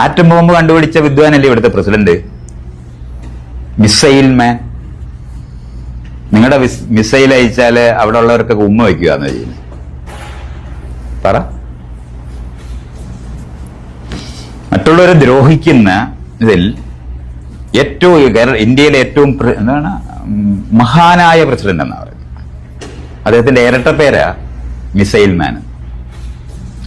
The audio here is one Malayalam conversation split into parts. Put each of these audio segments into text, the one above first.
ആറ്റം ബോംബ് കണ്ടുപിടിച്ച വിദ്വാനല്ലേ ഇവിടുത്തെ പ്രസിഡന്റ്? മിസൈൽ മാൻ. നിങ്ങളുടെ മിസൈൽ അയച്ചാൽ അവിടെ ഉള്ളവർക്കൊക്കെ ഉമ്മ വയ്ക്കുക എന്ന് ചെയ്യുന്നത് പറ. മറ്റുള്ളവരെ ദ്രോഹിക്കുന്ന ഇതിൽ ഏറ്റവും ഇന്ത്യയിലെ ഏറ്റവും എന്താണ്? മഹാനായ പ്രസിഡന്റ് എന്നാ പറയുന്നത്. അദ്ദേഹത്തിന്റെ ഇരട്ട പേരാ മിസൈൽ മാൻ.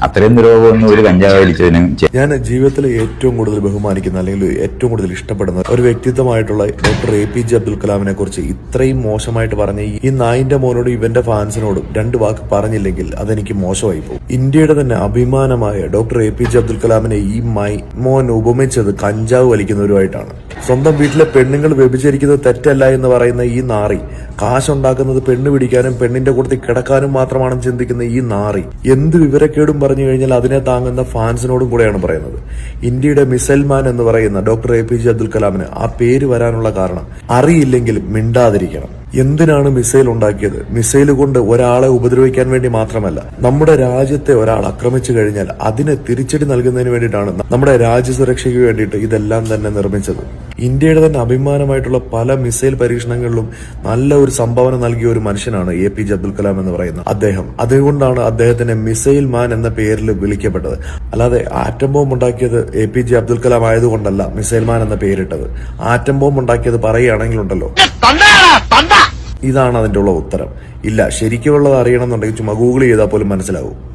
അത്രയും ദുരോഗമൊന്നും ഒരു കഞ്ചാവ് വലിച്ചതിനും ഞാൻ ജീവിതത്തിൽ ഏറ്റവും കൂടുതൽ ബഹുമാനിക്കുന്ന അല്ലെങ്കിൽ ഏറ്റവും കൂടുതൽ ഇഷ്ടപ്പെടുന്ന ഒരു വ്യക്തിത്വമായിട്ടുള്ള doctor A P J Abdul കലാമിനെ കുറിച്ച് ഇത്രയും മോശമായിട്ട് പറഞ്ഞ ഈ- നായിന്റെ മോനോട് ഇവന്റെ ഫാൻസിനോടും രണ്ട് വാക്ക് പറഞ്ഞില്ലെങ്കിൽ അതെനിക്ക് മോശമായി പോകും. ഇന്ത്യയുടെ തന്നെ അഭിമാനമായ doctor A P J Abdul കലാമിനെ ഈ മൈ മോൻ ഉപമിച്ചത് കഞ്ചാവ് വലിക്കുന്നവരുമായിട്ടാണ്. സ്വന്തം വീട്ടിലെ പെണ്ണുങ്ങൾ വ്യഭിചരിക്കുന്നത് തെറ്റല്ല എന്ന് പറയുന്ന ഈ നാറി. കാശുണ്ടാക്കുന്നത് പെണ്ണ് പിടിക്കാനും പെണ്ണിന്റെ കൂട്ടത്തിൽ കിടക്കാനും മാത്രമാണെന്ന് ചിന്തിക്കുന്ന ഈ നാറി. എന്ത് വിവരക്കേടും പറഞ്ഞു കഴിഞ്ഞാൽ അതിനെ താങ്ങുന്ന ഫാൻസിനോടും കൂടെയാണ് പറയുന്നത്. ഇന്ത്യയുടെ മിസൈൽ മാൻ എന്ന് പറയുന്ന doctor A P J Abdul കലാമിന് ആ പേര് വരാനുള്ള കാരണം അറിയില്ലെങ്കിൽ മിണ്ടാതിരിക്കണം. എന്തിനാണ് മിസൈൽ ഉണ്ടാക്കിയത്? മിസൈൽ കൊണ്ട് ഒരാളെ ഉപദ്രവിക്കാൻ വേണ്ടി മാത്രമല്ല നമ്മുടെ രാജ്യത്തെ ഒരാൾ ആക്രമിച്ചു കഴിഞ്ഞാൽ അതിന് തിരിച്ചടി നൽകുന്നതിന് വേണ്ടിയിട്ടാണ് നമ്മുടെ രാജ്യസുരക്ഷയ്ക്ക് വേണ്ടിയിട്ട് ഇതെല്ലാം തന്നെ നിർമ്മിച്ചത്. ഇന്ത്യയുടെ തന്നെ അഭിമാനമായിട്ടുള്ള പല മിസൈൽ പരീക്ഷണങ്ങളിലും നല്ല ഒരു സംഭാവന നൽകിയ ഒരു മനുഷ്യനാണ് A P J Abdul Kalam എന്ന് പറയുന്ന അദ്ദേഹം. അതുകൊണ്ടാണ് അദ്ദേഹത്തിന് മിസൈൽ മാൻ എന്ന പേരിൽ വിളിക്കപ്പെട്ടത്. അല്ലാതെ ആറ്റം ബോംബ് ഉണ്ടാക്കിയത് A P J Abdul Kalam ആയതുകൊണ്ടല്ല missile man എന്ന പേരിട്ടത്. ആറ്റം ബോംബ് ഉണ്ടാക്കിയത് പറയുകയാണെങ്കിലുണ്ടല്ലോ. ഇതാണ് അതിന്റെ ഉള്ള ഉത്തരം. ഇല്ല ശരിക്കുമുള്ളത് അറിയണമെന്നുണ്ടെങ്കിൽ ചുമ്മാ ഗൂഗിൾ ചെയ്താൽ പോലും മനസ്സിലാവും.